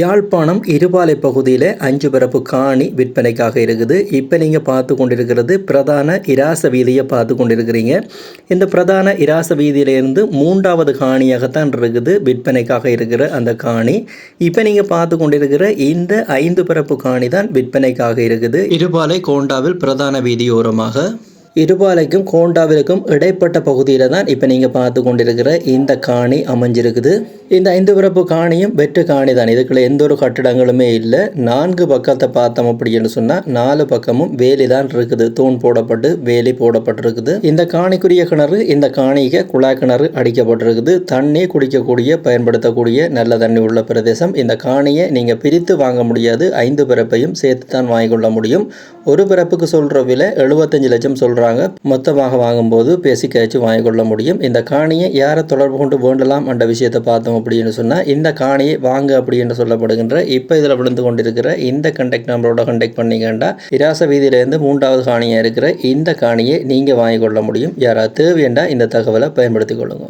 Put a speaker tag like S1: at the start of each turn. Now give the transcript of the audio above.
S1: யாழ்ப்பாணம் இருபாலை பகுதியில் அஞ்சு பரப்பு காணி விற்பனைக்காக இருக்குது. இப்போ நீங்கள் பார்த்து கொண்டிருக்கிறது பிரதான இராச வீதியை பார்த்து கொண்டிருக்கிறீங்க. இந்த பிரதான இராச வீதியிலேருந்து மூன்றாவது காணியாகத்தான் இருக்குது விற்பனைக்காக இருக்கிற அந்த காணி. இப்போ நீங்கள் பார்த்து கொண்டிருக்கிற இந்த ஐந்து பரப்பு காணி தான் விற்பனைக்காக இருக்குது. இருபாலை கோண்டாவில் பிரதான வீதியோரமாக இருபாலைக்கும் கோண்டாவிற்கும் இடைப்பட்ட பகுதியில் தான் இப்போ நீங்கள் பார்த்து கொண்டிருக்கிற இந்த காணி அமைஞ்சிருக்குது. இந்த ஐந்து பிறப்பு காணியும் வெற்று காணி தான் இதுக்குள்ள எந்த ஒரு கட்டிடங்களுமே இல்லை. நான்கு பக்கத்தை பார்த்தோம் அப்படின்னு சொன்னால் நாலு பக்கமும் வேலி தான் இருக்குது. தூண் போடப்பட்டு வேலி போடப்பட்டிருக்குது. இந்த காணிக்குரிய கிணறு இந்த காணிக்கு குழாய் கிணறு அடிக்கப்பட்டிருக்குது. தண்ணி குடிக்கக்கூடிய பயன்படுத்தக்கூடிய நல்ல தண்ணி உள்ள பிரதேசம். இந்த காணியை நீங்கள் பிரித்து வாங்க முடியாது. ஐந்து பிறப்பையும் சேர்த்து தான் வாங்கிக்கொள்ள முடியும். ஒரு பிறப்புக்கு சொல்கிற விலை எழுபத்தஞ்சு லட்சம் சொல்கிறாங்க மொத்தமாக வாங்கும்போது பேசி கழிச்சு வாங்கிக்கொள்ள முடியும். இந்த காணியை யாரை தொடர்பு கொண்டு வேண்டலாம் என்ற விஷயத்தை பார்த்தோம் அப்படின்னு சொன்னால் இந்த காணியை வாங்க அப்படின்னு சொல்லப்படுகின்ற இப்போ இதில் விழுந்து கொண்டிருக்கிற இந்த கண்டெக்ட் நம்பரோட கண்டெக்ட் பண்ணிக்கண்டா இராச வீதியிலேருந்து மூன்றாவது காணியாக இருக்கிற இந்த காணியை நீங்கள் வாங்கிக்கொள்ள முடியும். யாராவது தேவையண்டா இந்த தகவலை பயன்படுத்திக் கொள்ளுங்க.